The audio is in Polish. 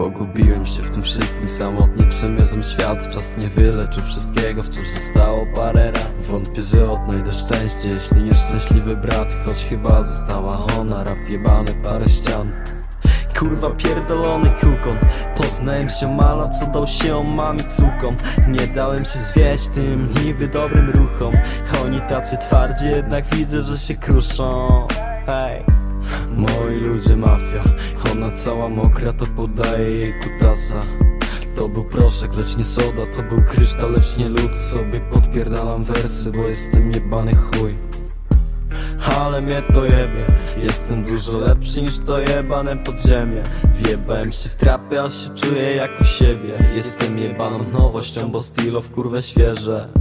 Pogubiłem się w tym wszystkim, samotnie przemierzam świat Czas nie wyleczył wszystkiego, wciąż zostało parę ran Wątpię, że odnajdę szczęście, jeśli nieszczęśliwy brat Choć chyba została ona, rap jebany, parę ścian. Kurwa pierdolony kukon Poznałem się mala, co dał się on mami cukom Nie dałem się zwieść tym niby dobrym ruchom. Oni tacy twardzi, jednak widzę, że się kruszą. Hej Moi ludzie mafia. Ona cała mokra, to podaje jej kutasa. To był proszek, lecz nie soda To był kryształ, lecz nie lód Sobie podpierdalam wersy, bo jestem jebany chuj. Ale mnie to jebie. Jestem dużo lepszy niż to jebane podziemie. Wjebałem się w trapy, a się czuję jak u siebie. Jestem jebaną nowością, bo stylo w kurwę świeże